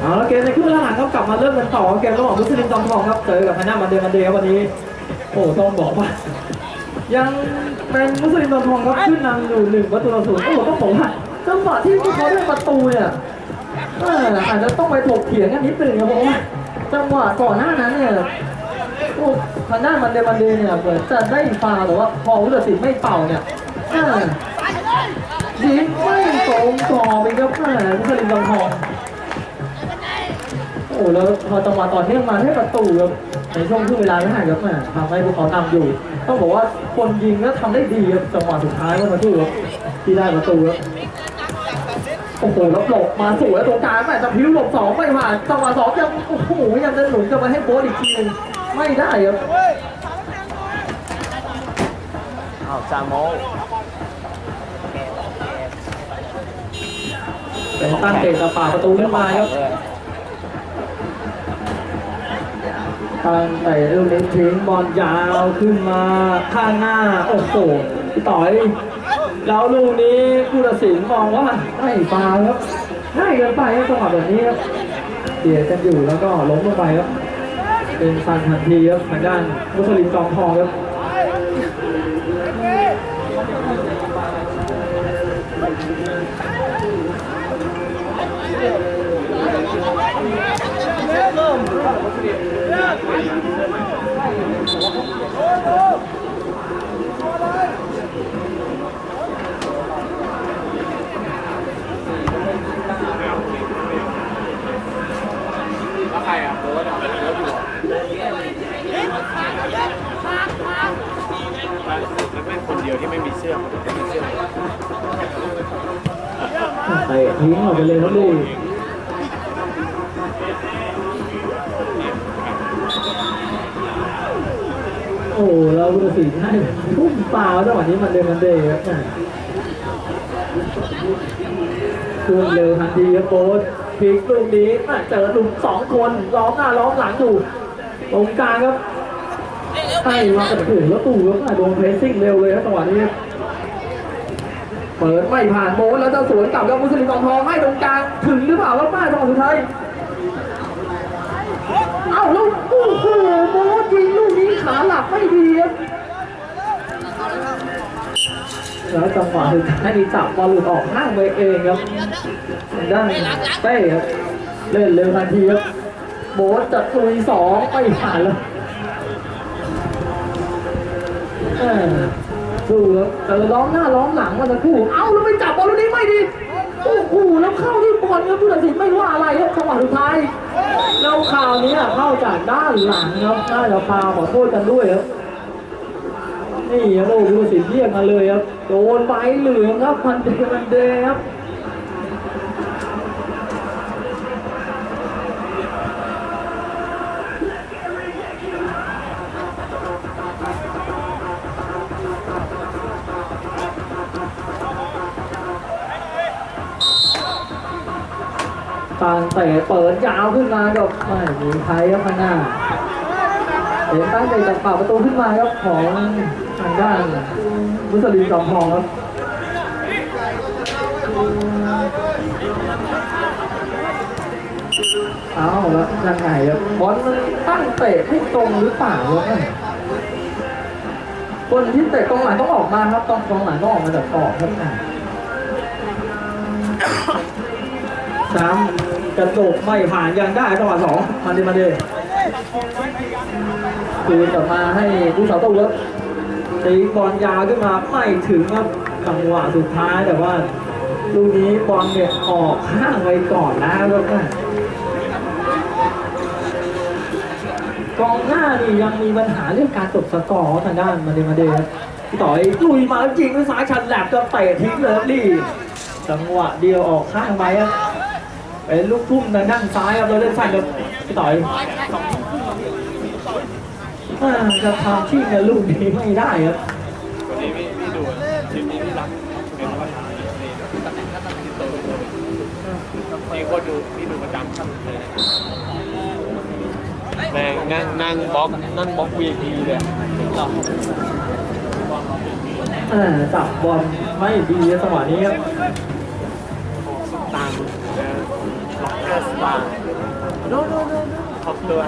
เอาละเกมในครึ่งเวลาหลังครับกลับมาเริ่มกันต่อเกมระหว่างมุสลิมจอมทองครับเจอกับพนามันเดมันเดย์ครับวันนี้ โอ้ต้องบอกว่า ยังเป็นมุสลิมจอมทองครับขึ้นนำอยู่หนึ่งประตูต่อศูนย์โอ้ต้องบอกว่า จังหวะที่พวกเขาได้ประตูเนี่ยอาจจะต้องไปถกเถียงกันนิดนึงครับเพราะว่าจังหวะก่อนหน้านั้นเนี่ยโอ้พนามันเดมันเดเนี่ยเหมือนจะได้ฟาแต่ว่าพอผู้ตัดสินไม่เป่าเนี่ยยิงไม่ตรงกรอบเองครับแม่มุสลิมจอมทองโอ้แล้วพอจังหวะต่อเนื่องมาได้ประตูครับในช่วงครึ่งเวลาแรกครับแม่ทำให้พวกเขานำอยู่ ต้องบอกว่าคนยิงก็ทำได้ดีครับจังหวะสุดท้ายก็มาดูครับที่ได้ประตูครับ โอ้โหแล้วหลบมาสวยตรงกลางแม่จะพิ้วหลบสองไม่ผ่านจังหวะสองยังโอ้โหยังจะหนุนกลับมาให้โบ๊ทอีกทีหนึงไม่ได้ครับอ้าวจาโมเป็นตั้งเตะตะป่าประตูขึ้นมาครับตั้งแต่ลูกนี้ทิ้งบอลยาวขึ้นมาข้างหน้า โอ้โหต่อย แล้วลูกนี้ผู้ตัดสินมองว่าไม่ฟาวล์ครับง่ายเกินไปครับจังหวะแบบนี้ครับเสียกันอยู่แล้วก็ล้มลงไปครับเป็นฟันทันทีครับทางด้านมุสลิมจอมทองครับแล้วใครอะโบ๊ทอะโบ๊ทอยู่มัน เดียวที่ไม่มีเสื้อไม่มีเสื้อเตะทิ้งออกไปเลยครับดิโอ้แล้วผู้ตัดสินให้พุ่งเปล่าจังหวะนี้มันเดินมันเดย์ครับแม่ช่วงเร็วทันทีครับโบ๊ทพลิกลูกนี้เจอหนุ่มสองคนล้อมหน้าล้อมหลังอยู่ตรงกลางครับ ให้มาแต่โอ้โหแล้วตู่ครับแม่โดนเพรสซิ่งเร็วเลยครับจังหวะนี้เปิดไม่ผ่านโบ๊ทแล้วจะสวนกลับกับมุสลิมกองทองให้ตรงกลางถึงหรือเปล่าว่าป้าจังหวะสุดท้ายเอ้าล้วโอ้โหโบ๊ทยิงลูกนี้ขาหลักไม่ดีครับแล้วจังหวะสุดท้ายนี่จับบอลหลุดออกข้างไปเองครับด้านเต้ครับเล่นเร็วทันทีครับโบ๊ทจะลุยสองไม่ผ่านแล้ว เออสู้ครับเออล้องหน้าร้องหลังมาสักครู่ เอ้าแล้วไปจับบอลลูกนี้ไม่ดี โอ้โหแล้วเข้าที่บอลครับผู้ตัดสินไม่ว่าอะไรครับจังหวะสุดท้ายแล้วคราวนี้เข้าจากด้านหลังครับได้แล้วพาขอโทษกันด้วยครับ นี่ครับโอ้โหผู้ตัดสินเรียกมาเลยครับ โดนใบเหลืองครับพันเดมันเดครับ ตั้งแต่เปิดยาวขึ้นมาก็ไม่มีใครครับข้างหน้าเห็นตั้งแต่จากปาประตูขึ้นมาครับของทางด้านมุสลิมจอมทองครับเอาแล้วยังไงครับบอลมันตั้งเตะให้ตรงหรือเปล่าครับคนที่เตะตรงหลังต้องออกมาครับตรงตรงหลังต้องออกมาจากกรอบครับ สามกระโดดไม่ผ่านยังได้จังหวะสองมาเดมาเดคืนกลับมาให้ผู้สาวโต้ครับตีบอลยาวขึ้นมาไม่ถึงครับจังหวะสุดท้ายแต่ว่าลูกนี้บอลเนี่ยออกข้างไว้ก่อนนะครับกองหน้านี่ยังมีปัญหาเรื่องการตกสกอร์ทางด้านมาเดมาเดที่ต่อยลุยมาจริงด้วยซ้ายชันแหลบก็เตะทิ้งเลยครับนี่จังหวะเดียวออกข้างไปครับ เป็นลูกทุ่มทางด้านซ้ายครับเราเล่นสั้นกับพี่ต่อยอ่าจะทำที่กับลูกนี้ไม่ได้ครับวันนี้พี่พี่ดูทีมนี้พี่รักเป็นว่าที่โตโตคนดูที่ดูประจำครับแม่งนั่งนั่งบล็อกนั่งบล็อก VIP เลยเราอ่าจับบอลไม่ดีจังหวะนี้ครับ ล็อกเกอร์สตาร์โน้โน้โน้ขอบตัว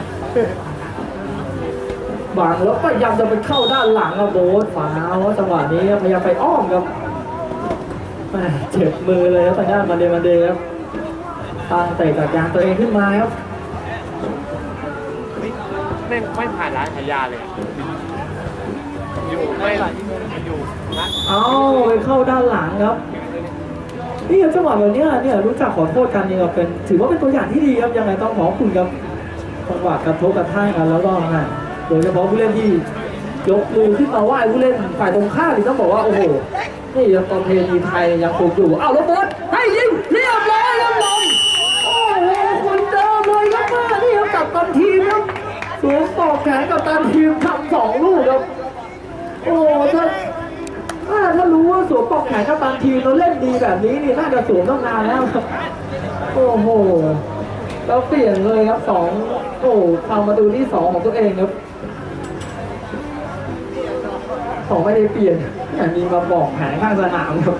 บางแล้วพยายามจะไปเข้าด้านหลังครับโบสฝาแล้วจังหวะนี้ครับพยายามไปอ้อมครับแหม่เจ็บมือเลยครับทางด้านมาเดมันเดย์ครับตั้งเตะจากยางตัวเองขึ้นมาครับไม่ไม่ไม่ผ่านร้านขายยาเลยอะอยู่ไม่อยู่นะ เอาไปเข้าด้านหลังครับ นี่ครับจังหวะแบบนี้เนี่ยรู้จักขอโทษกันนี่ก็เป็นถือว่าเป็นตัวอย่างที่ดีครับยังไงต้องขอบคุณครับจังหวะกระทบกระทั่งกันแล้วก็นะโดยเฉพาะผู้เล่นที่ยกมือขึ้นมาไหว้ผู้เล่นฝ่ายตรงข้ามนี่ต้องบอกว่าโอ้โหนี่ยังประเพณีไทยยังคงอยู่อ้าวแล้วบอลให้ยิงเรียบร้อยครับลงโอ้โหคนเดิมเลยครับมานี่ครับกับตันทีมครับสวมปอกแขนกับตันทีมทำสองลูกครับโอ้ ว่าสวมปลอกแขนกับตันทีมเราเล่นดีแบบนี้นี่น่าจะสวมตั้งนานแล้วครับโอ้โหแล้วเปลี่ยนเลยครับสองโอ้ทำมาดูที่สองของตัวเองครับสองไม่ได้เปลี่ยนแต่มีมาบอกแผนข้างสนามครับ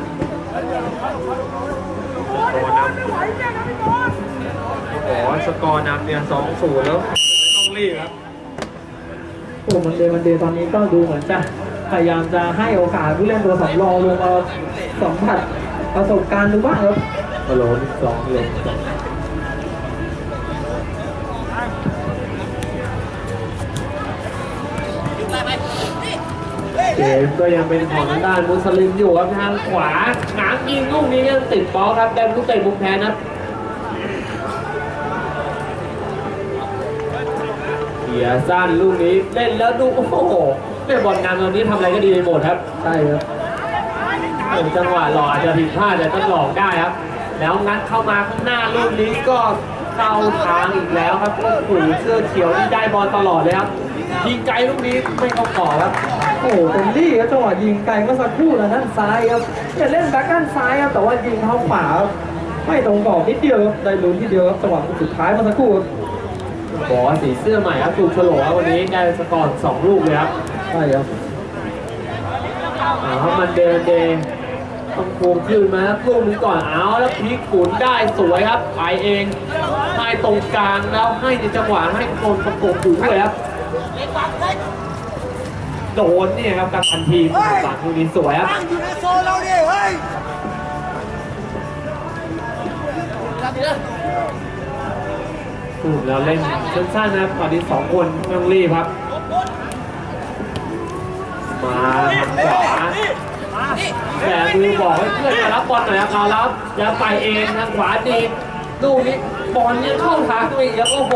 โอ้นำโอ้โหสกอร์นำเนี่ยสองศูนย์แล้วไม่ต้องรีบครับโอ้มันเดย์มันเดย์ตอนนี้ก็ดูเหมือนจะ พยายามจะให้โอกาสผู้เล่นตัวสำรองลงมาสัมผัสประสบการณ์ดูบ้างครับฮัลโหลสองเลงเกมก็ยังเป็นของด้านมุสลิมอยู่ครับทางขวาหางยิงลูกนี้ยังติดบอลครับได้ลูกเตะมุมแทนครับเสียสั้นลูกนี้เล่นแล้วดูโอ้โห เล่นบอลนำตอนนี้ทำอะไรก็ดีไปหมดครับใช่ครับเป็นจังหวะหล่ออาจจะผิดพลาดแต่ต้องหลอกได้ครับ แล้วงัดเข้ามาข้างหน้าลูกนี้ก็เข้าทางอีกแล้วครับโอ้โหเสื้อเขียวนี่ได้บอลตลอดเลยครับยิงไกลลูกนี้ไม่เข้าขอบครับโอ้โหเป็นลี่ครับจังหวะยิงไกลเมื่อสักครู่แล้วด้านซ้ายครับเนี่ยเล่นแบ็คด้านซ้ายครับแต่ว่ายิงเข้าขวาครับไม่ตรงกรอบนิดเดียวครับได้ลุ้นทีเดียวครับจังหวะสุดท้ายเมื่อสักครู่ครับบอกว่าสีเสื้อใหม่ครับถูกโฉลครับวันนี้ได้สกอร์สองลูกเลยครับ ใช่ครับเอาครับมันเดินเดนต้องโค้งขึ้นมาครับลูกนี้ก่อนเอาแล้วพลิกขุนได้สวยครับไปเองให้ตรงกลางแล้วให้ในจังหวะให้คนประกบอยู่ด้วยครับโดนเนี่ยครับกับทันทีมฝั่งลูกนี้สวยครับตั้งอยู่ในโซนเราดิเฮ้ยอืมเราเล่นสั้นๆนะครับตอนนี้สองคนไม่ต้องรีบครับ มาขวาแต่มือบอกให้เพื่อนมารับบอลหน่อยครับมารับอย่าไปเองทางขวาดีลูกนี้บอลยังเข้าทางตัวเองแล้วโอ้โห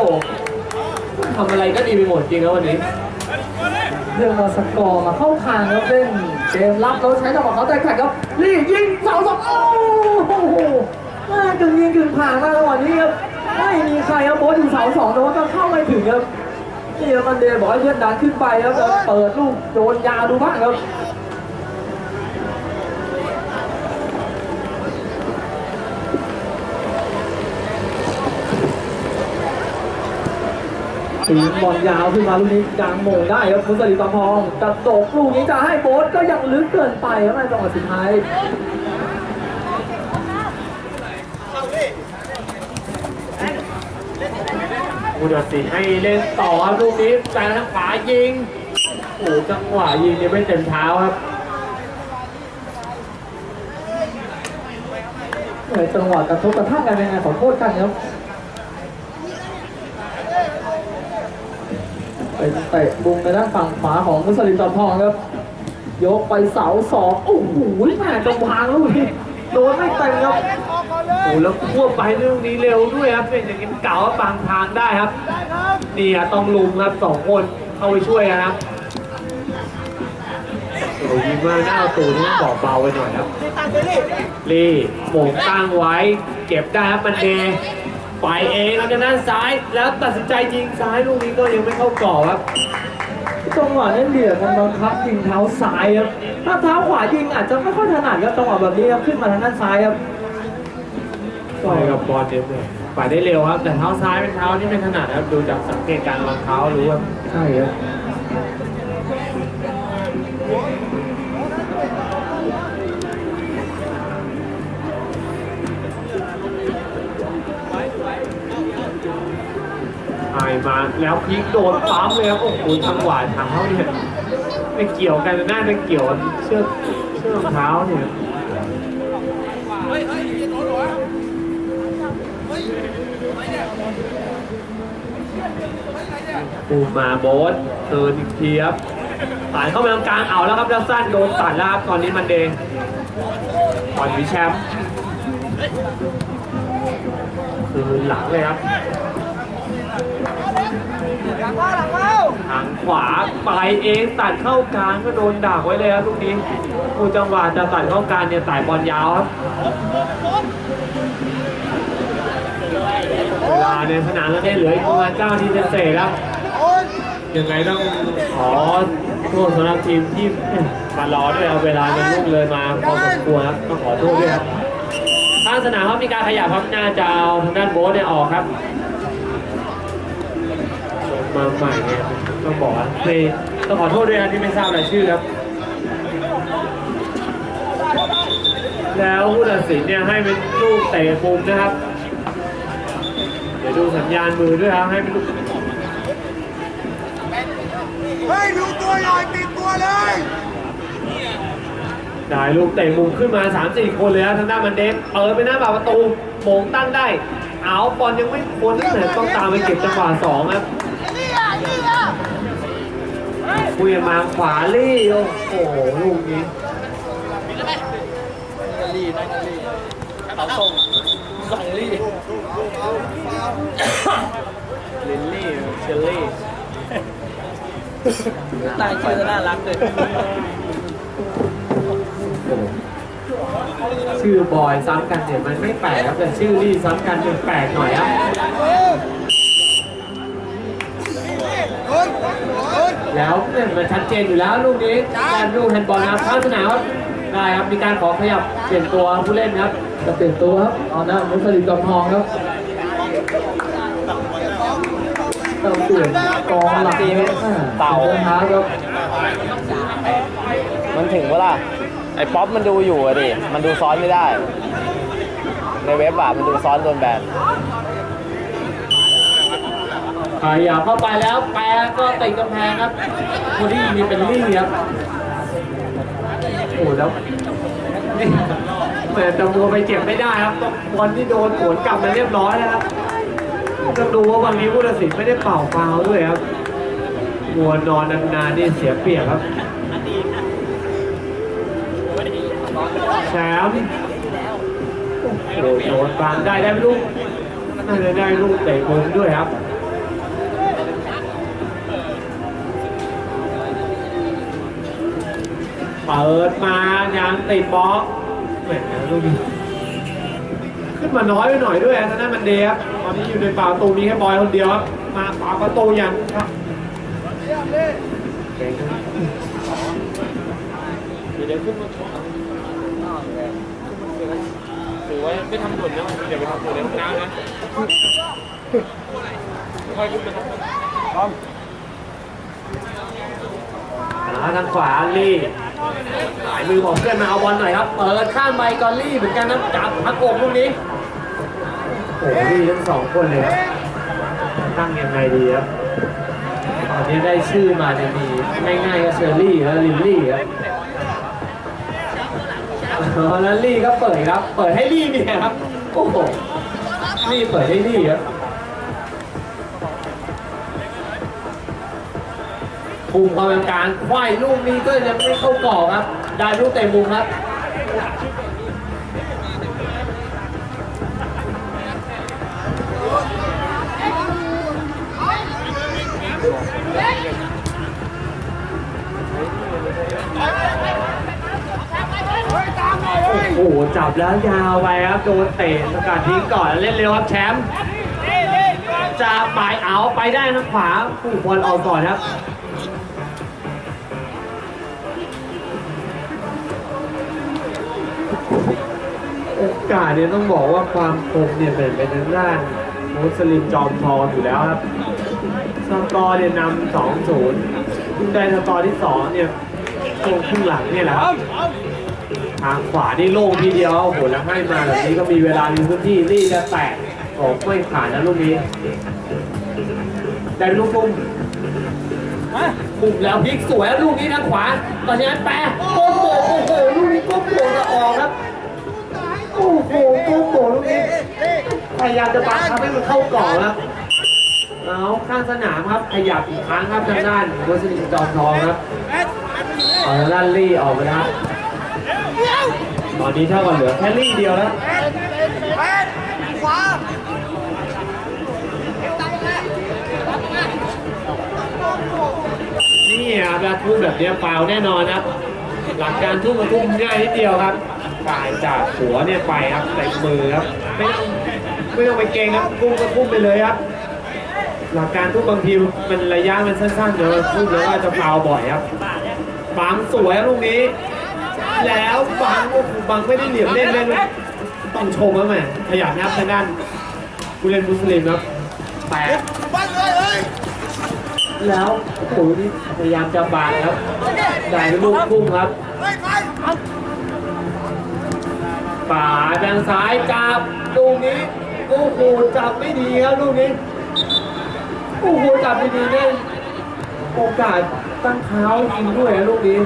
ทำอะไรก็ดีไปหมดจริงแล้ววันนี้เรื่องมาสกอร์มาเข้าทางครับเล่นเกมรับแล้วใช้จังหวะเขาแต่แข่งครับลี่ยิงเสาสองโอ้โหมากึ่งยิงกึ่งผ่านมาจังหวะนี้ครับไม่มีใครครับโบสอยู่เสาสองแต่ว่าก็เข้าไม่ถึงครับ นี่ครับมันเดย์บอกให้เพื่อนดันขึ้นไปแล้วจะเปิดลูกโดนยาวดูบ้างครับตีบอลยาวขึ้นมาลูกนี้ยางโมงได้ครับมุสลิมตอมทองกระโดดลูกนี้จะให้โบ๊ทก็ยังลึกเกินไปครับในจังหวะสุดท้าย ผู้ตัดสินให้เล่นต่อครับลูกนี้แซงทางขวายิงโอ้โหจังหวะยิงเนี่ยไม่เต็มเท้าครับในจังหวะกระทบกระทั่งกันยังไงขอโทษกันครับเป็นเตะบุงในด้านฝั่งขวาของมุสลิมตอมทองครับ ยกไปเสาสองโอ้โหแม่จังหวะลูกนี้โดนไม่เต็มครับ โอ้โหแล้วควบไปเรื่องนี้เร็วด้วยครับเป็นอย่างนี้เก่าว่าบางทางได้ครับได้ครับนี่อะต้องลุมครับสองคนเข้าไปช่วยนะครับโอ้โหยิงมาหน้าประตูนี่บอกเบาไปหน่อยครับนี่ตั้งไปดิลีโหมงตั้งไว้ เก็บได้ครับมันเดไปเองครับจากด้านซ้ายแล้วตัดสินใจยิงซ้ายลูกนี้ก็ยังไม่เข้ากรอบครับจังหวะนั้นเหลี่ยมมันบังคับยิงเท้าซ้ายครับถ้าเท้าขวายิงอาจจะไม่ค่อยถนัดครับจังหวะแบบนี้ครับขึ้นมาทางด้านซ้ายครับ ไปกับบอลเนี่ยเนี่ยไปได้เร็วครับ แต่เท้าซ้ายเป็นเท้าที่ไม่ถนัดครับดูจากสังเกตการวางเท้ารู้ว่าใช่ครับไอมาแล้วพลิกโดนปั๊มเลยครับโอ้โหจังหวะเท้าเนี่ยไม่เกี่ยวกันน่าจะเกี่ยวเชือกเชือกรองเท้าเนี่ย ปูมาโบสเทินอีกทีครับผ่านเข้าไปตรงกลางเอาแล้วครับแล้วสั้นโดนตัดแล้วครับตอนนี้มันเดงบอลวิแชมป์คือหลังเลยครับหลังว่าหลังว่าทางขวาไปเองตัดเข้ากลางก็โดนดักไว้เลยครับลูกนี้ผู้จังหวะจะตัดเข้ากลางเนี่ยต่ายบอลยาวครับเวลาในสนามก็ได้เหลืออีกประมาณ9นาทีเศษๆครับ ยยังไงต้องขอโทษสำหรับทีมที่มารอด้วยครับเวลามันล่วงเลยมาพอสมควรครับต้องขอโทษด้วยครับทางสนามครับมีการขยับครับน่าจะเอาทางด้านโบ๊ทเนี่ยออกครับมาใหม่เนี่ยต้องบอกว่าเพลงต้องขอโทษด้วยนะที่ไม่ทราบรายชื่อครับ แล้วผู้ตัดสินเนี่ยให้เป็นลูกเตะมุมนะครับ เดี๋ยวดูสัญญาณมือด้วยครับให้เป็นลูก เฮ้ยดูตัวหน่อยติดตัวเลยได้ลูกเตะมุมขึ้นมา 3 4 คนเลยนะทางด้านมันเดฟเปิดไปหน้าปากประตูโมงตั้งได้ เอาบอลยังไม่พ้นแต่ต้องตามไปเก็บจังหวะสองครับนี่อะนี่อะคุยกันมาขวาลี่โอ้โหลูกนี้ลินลี่เชลลี่ ตายชื่อน่ารักเลยชื่อบอยซ้ำกันเนี่ยมันไม่แปลกครับแต่ชื่อลี่ซ้ำกันมันแปลกหน่อยครับเออเฮ้ยเฮ้ยแล้วเนี่ยมันชัดเจนอยู่แล้วลูกนี้การลูกแฮนด์บอลนะครับข้างสนามครับได้ครับมีการขอขยับเปลี่ยนตัวผู้เล่นครับจะเปลี่ยนตัวครับเอาหน้ามุสลิมจอมทองครับ เติมเปลี่ยนกองหลักเต่าท้าครับมันถึงเวลาไอ้ป๊อปมันดูอยู่อะดิ มันดูซ้อนไม่ได้ ในเว็บอะมันดูซ้อนโดนแบนขยับเข้าไปแล้วแปรก็ติดกำแพงครับคนที่ยิงนี่เป็นลี่ครับโอ้แล้วนี่แหม่แต่มัวไปเจ็บไม่ได้ครับต้องบอลที่โดนผลกลับมาเรียบร้อยแล้วครับ ต้องดูว่าวันนี้ผู้ตัดสินไม่ได้เป่าฟาวด้วยครับมัวนอนนานๆนี่เสียเปรียบครับแชมป์โอ้โดนบางได้ได้ไม่ลูกน่าจะได้ลูกเตะมุมด้วยครับเปิดมายังติดบล็อกแหมลูกนี้ มาน้อยไปหน่อยด้วยนะนั่นมันเดียครับตอนนี้อยู่ในป่าประตูมีแค่บอยคนเดียวครับมาป่าประตูยังครับเก่งครับเดี๋ยวขึ้นมาถือว่าไม่ทำด่วนนะอย่าไปทำด่วนในห้องน้ำนะค่อยขึ้นไปทำพร้อมทางขวาลี่สายมือของเพื่อนมาเอาบอลหน่อยครับ เปิดข้ามไปกอลลี่เหมือนกันนะจับพักอกลูกนี้ โอ้โหลี่ทั้งสองคนเลยครับตั้งยังไงดีครับตอนนี้ได้ชื่อมาเนี่ยมีง่ายๆก็เชอร์รี่และลิลลี่ครับอ๋อแล้วลี่ก็เปิดครับ เปิดให้ลี่เนี่ยครับ โอ้โหลี่เปิดให้ลี่ครับภูมิความเป็นการควายลูกนี้ก็ยังไม่เข้ากรอบครับ ได้ลูกเตะมุมครับ โอ้โหจับแล้วยาวไปครับโดนเตะสกัดทิ้งก่อนเล่นเร็วครับแชมป์จะปลายเอาไปได้ทางขวาผู้บอลออกก่อนครับโอกาสเนี่ยต้องบอกว่าความคมเนี่ยเป็นเป็นทางด้านมุสลิมจอมทองอยู่แล้วครับสกอร์เนี่ยนำสองศูนย์ซึ่งได้สกอร์ที่สองเนี่ยช่วงครึ่งหลังเนี่ยแหละครับ ทางขวานี่โล่งทีเดียวโอ้โหแล้วให้มาแบบนี้ก็มีเวลามีพื้นที่นี่จะแตกออกไม่ผ่านนะลูกนี้ได้ลูกตุ้มปุ่มแล้วพลิกสวยแล้วลูกนี้ทางขวาตอนนี้แปะโก้โหโอ้โหลูกนี้ก้มโหจะออกครับโอ้โหโอ้โหลูกนี้พยายามจะบังคับให้มันเข้ากรอบครับเอาข้างสนามครับขยับอีกครั้งครับทางด้านมุสลิมจอมทองครับเอาด้านลี่ออกไปแล้ว ตอนนี้เท่ากับเหลือแค่ลี่เดียวแล้วแปดขวานี่ครับแล้วทุ่มแบบนี้ฟาวล์แน่นอนครับหลักการทุ่มมาทุ่มง่ายนิดเดียวครับฝ่ายจากหัวเนี่ยไปครับเต็มมือครับไม่ต้องไม่ต้องไปเกงครับทุ่มก็ทุ่มไปเลยครับ หลักการทุ่มบางทีมันระยะมันสั้นๆเดี๋ยวทุ่มแล้วก็จะฟาวล์บ่อยครับบังสวยครับลูกนี้ แล้วบังโอ้โหบังไม่ได้เหลี่ยมเล่นเล่นต้องชมครับแม่ขยันนะครับทางด้านผู้เล่นมุสลิมครับแปะบังเลยเฮ้ยแล้วโอ้โหนี่พยายามจะบานครับได้ลูกพุ่งครับเฮ้ยไปป่าทางซ้ายจับลูกนี้โอ้โหจับไม่ดีครับลูกนี้โอ้โหจับไม่ดีเนี่ยโอกาสตั้งเท้ายิงด้วยนะลูกนี้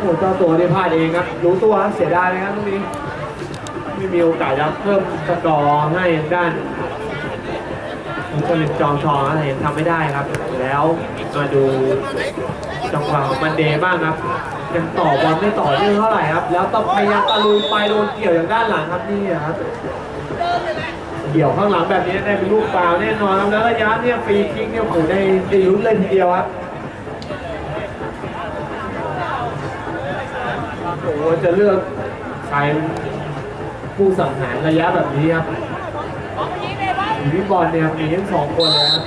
โอ้เจ้าตัวได้พลาดเองครับ รู้ตัวเสียดายนะครับลูกนี้ ไม่มีโอกาสจะเพิ่มสกอร์ให้ด้านมุสลิมจอมทองอะไรทำไม่ได้ครับ แล้วมาดูจังหวะของมันเดย์บ้างครับยังต่อบอลไม่ต่อเนื่องเท่าไหร่ครับ แล้วต้องพยายามตะลุยไปโดนเกี่ยวอย่างด้านหลังครับนี่ครับเกี่ยวข้างหลังแบบนี้ได้เป็นลูกฟาวล์แน่นอนครับแล้วระยะเนี่ยฟรีคิกเนี่ยโอ้ได้ได้ลุ้นเลยทีเดียวครับ โอ้โหจะเลือกใครผู้สังหารระยะแบบนี้ครับอยู่ที่บอลเนี่ยมีทั้งสองคนเลยครับ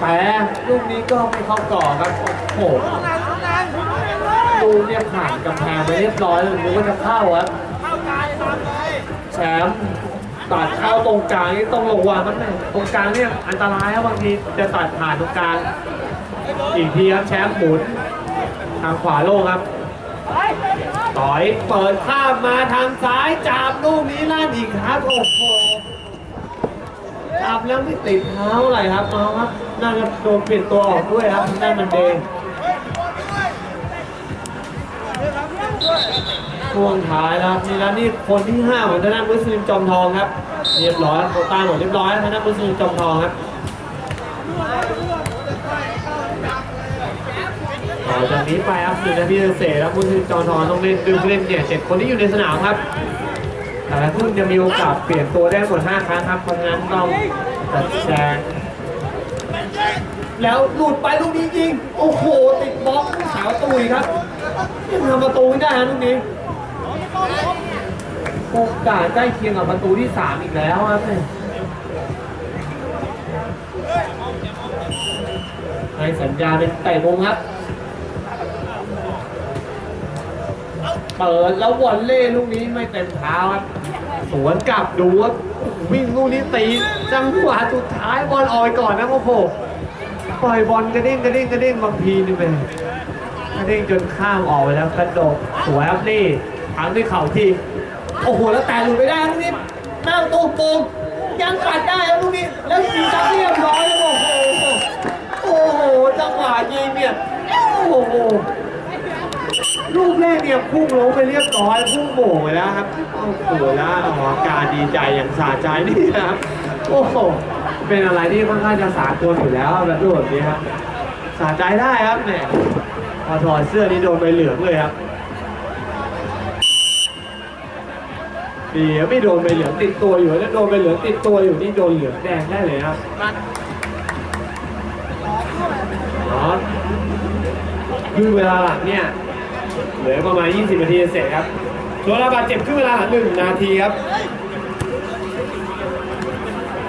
แต่ลูกนี้ก็ไม่เข้ากรอบครับ โอ้โหลูกเนี่ยผ่านกำแพงไปเรียบร้อยเลยนึกว่าจะเข้าครับแชมป์ ตัดเข้าตรงกลางนี่ต้องระวังมันหน่อยตรงกลางเนี่ยอันตรายครับบางทีจะตัดผ่านตรงกลาง อีกทีครับแชมป์หมุน ทางขวาโล่งครับต่อยเปิดข้ามมาทางซ้ายจับลูกนี้ลั่นอีกครับโอ้โหจับแล้วไม่ติดเท้าอะไรครับน้องครับน่าจะโดนเปลี่ยนตัวออกด้วยครับนั่นมันเดง ช่วงท้ายแล้วนี่แล้วนี่คนที่ห้าของทางด้านมุสลิมจอมทองครับ เรียบร้อยโควต้าหมดเรียบร้อยทางด้านมุสลิมจอมทองครับต่อจากนี้ไปครับหนึ่งนาทีเศษแล้วมุสลิมจอมทองต้องเล่นดึงเล่นเนี่ยเจ็ดคนที่อยู่ในสนามครับแต่ละรุ่นจะมีโอกาสเปลี่ยนตัวได้หมด5ครั้งครับเพราะฉะนั้นต้องจัดแจงแล้วหลุดไปลูกนี้ยิง โอ้โห ติดบล็อกขาวตุยครับยังทำประตูไม่ได้นะลูกนี้ โอกาสใกล้เคียงกับประตูที่ 3 อีกแล้วครับเนี่ยให้สัญญาเป็นเตะมุมครับ เปิดแล้ววอลเล่ลูกนี้ไม่เต็มเท้าครับ สวนกลับดูว่าวิ่งลูกนี้ตีจังหวะสุดท้ายบอลออกไปก่อนนะโอ้โหปล่อยบอลกระเด้งกระเด้งกระเด้งบางทีนี่เป็นกระเด้งจนข้ามออกไปแล้วกระโดดสวยครับนี่ ทางด้วยเข่าที โอ้โห แล้วแต่หลุดไปได้ลูกนี้หน้าตูโปงยังปัดได้ลูกนี้ แล้วยิงจังเรียบร้อยแล้วโอ้โห โอ้โห จังหวะยิงเนี่ย โอ้โห ลูกแรกเนี่ยพุ่งลงไปเรียบร้อย พุ่งโหม่งไปแล้วครับ โอ้โหแล้วออกอาการดีใจอย่างสาใจนี่นะครับ โอ้โห เป็นอะไรที่ค่อนข้างจะสากลอยู่แล้วแบบรูปแบบนี้ครับสาใจได้ครับเนี่ยพอถอดเสื้อนี่โดนใบเหลืองเลยครับ ดีครับไม่โดนใบเหลืองติดตัวอยู่แล้วโดนใบเหลืองติดตัวอยู่นี่โดนเหลืองแดงได้เลยครับเนาะคือเวลาหลังเนี่ยเหลือประมาณ 20 นาทีเสร็จครับส่วระบาดเจ็บขึ้นเวลาหนึ่งนาทีครับ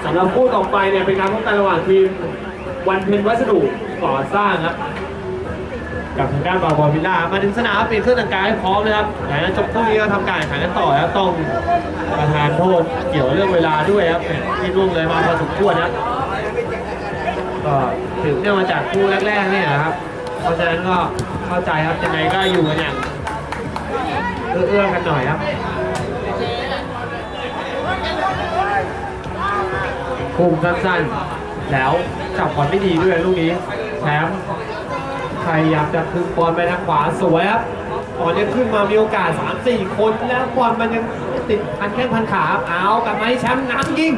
สำหรับคู่ต่อไปเนี่ยเป็นการพบกันระหว่างทีมวันเพ็ญวัสดุก่อสร้างครับ กับทางด้านบาบอวิลล่ามาถึงสนามเปลี่ยนเครื่องแต่งกายให้พร้อมเลยครับหลังจากจบพรุ่นี้ก็ทำการแข่งขันกันต่อแล้วต้องประทานโทษเกี่ยวเรื่องเวลาด้วยครับที่ล่วงเลยมาพอสมควรนะก็ถือเนื่องมาจากคู่แรกๆนี่นะครับเพราะฉะนั้นก็เข้าใจครับยังไงก็อยู่กันอย่างเอื้อๆกันหน่อยครับคุมสั้นๆแล้วจับบอลไม่ดีด้วยลูกนี้แชมป์ พยายามจะคืนบอลไปทางขวาสวยครับตอนนี้ขึ้นมามีโอกาส 3-4 คนแล้วบอลมันยังติดพันแข้งพันขาเอากับมาให้แชมป์น้ำยิง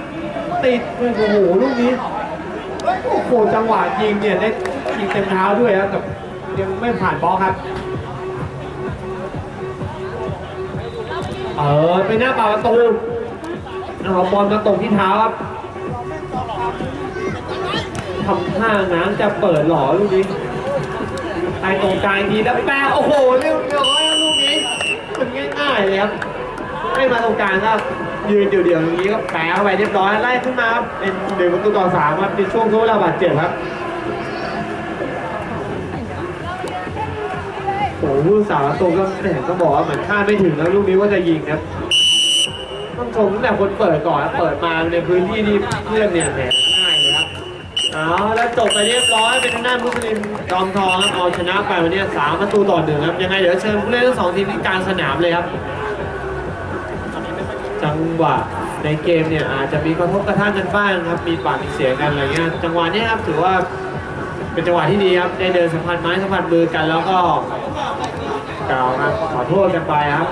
ติดโอ้โหลูกนี้โอ้โหจังหวะยิงเนี่ยได้ยิงเต็มเท้าด้วยครับแต่ยังไม่ผ่านบอลครับเออไปหน้าป่าประตูเอาบอลมาตกที่เท้าครับทำท่าน้ำจะเปิดหล่อลูกนี้ ไอ้ตรงกลางทีแล้วแปะโอ้โหเรียบร้อยครับลูกนี้มันง่ายๆเลยครับให้มาตรงกลางครับยืนเดี่ยวๆอย่างนี้ก็แปะเข้าไปเรียบร้อยไล่ขึ้นมาครับเป็นหนึ่งประตูต่อสามครับในช่วงทดเวลาบาดเจ็บครับโอ้โหผู้สาวประตูก็แหมก็บอกว่าเหมือนคาดไม่ถึงแล้วลูกนี้ว่าจะยิงครับต้องชมตั้งแต่คนเปิดก่อนเปิดมาในพื้นที่ที่เพื่อนเนี่ยแหมง่ายเลยครับ เอาแล้วจบไปเรียบร้อยเป็นทางด้านมุสลิมจอมทองครับเอาชนะไปวันนี้สามประตูต่อหนึ่งครับยังไงเดี๋ยวเชิญผู้เล่นทั้งสองทีมที่กลางสนามเลยครับ จังหวะในเกมเนี่ยอาจจะมีกระทบกระทั่งกันบ้างครับมีปากมีเสียงกันอะไรเงี้ยจังหวะเนี้ครับถือว่าเป็นจังหวะที่ดีครับได้เดินสัมผัสไม้สัมผัสมือกันแล้วก็กล่าวครับขอโทษกันไปครับ